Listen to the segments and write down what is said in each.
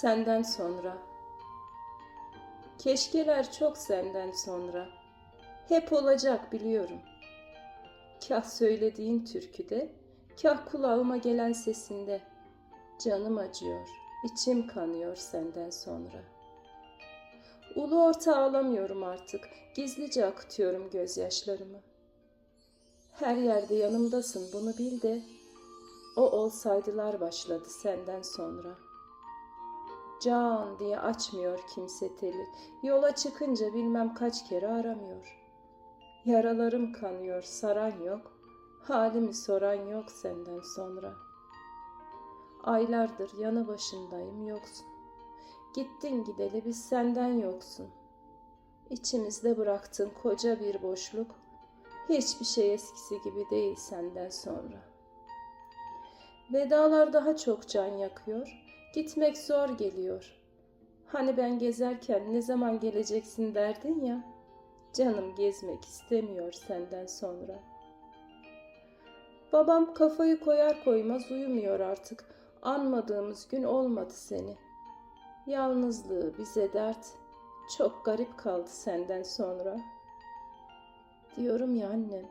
Senden sonra. Keşkeler çok senden sonra. Hep olacak biliyorum. Kah söylediğin türküde, kah kulağıma gelen sesinde. Canım acıyor, içim kanıyor senden sonra. Ulu orta ağlamıyorum artık, gizlice akıtıyorum gözyaşlarımı. Her yerde yanımdasın bunu bil de, o olsaydılar başladı senden sonra. Can diye açmıyor kimse teli, yola çıkınca bilmem kaç kere aramıyor. Yaralarım kanıyor, saran yok, halimi soran yok senden sonra. Aylardır yanı başındayım yoksun. Gittin gideli biz senden yoksun. İçimizde bıraktın koca bir boşluk. Hiçbir şey eskisi gibi değil senden sonra. Vedalar daha çok can yakıyor. Gitmek zor geliyor. Hani ben gezerken ne zaman geleceksin derdin ya. Canım gezmek istemiyor senden sonra. Babam kafayı koyar koymaz uyumuyor artık. Anmadığımız gün olmadı seni. Yalnızlığı bize dert. Çok garip kaldı senden sonra. Diyorum ya annem,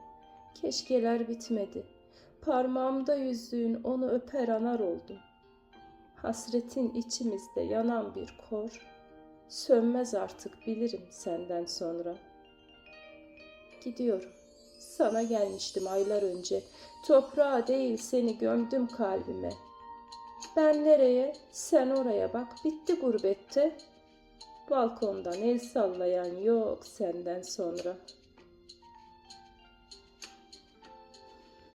keşkeler bitmedi. Parmağımda yüzdüğün onu öper anar oldum. Hasretin içimizde yanan bir kor. Sönmez artık bilirim senden sonra. Gidiyorum. Sana gelmiştim aylar önce. Toprağa değil seni gömdüm kalbime. Ben nereye, sen oraya bak. Bitti gurbette. Balkondan el sallayan yok senden sonra.''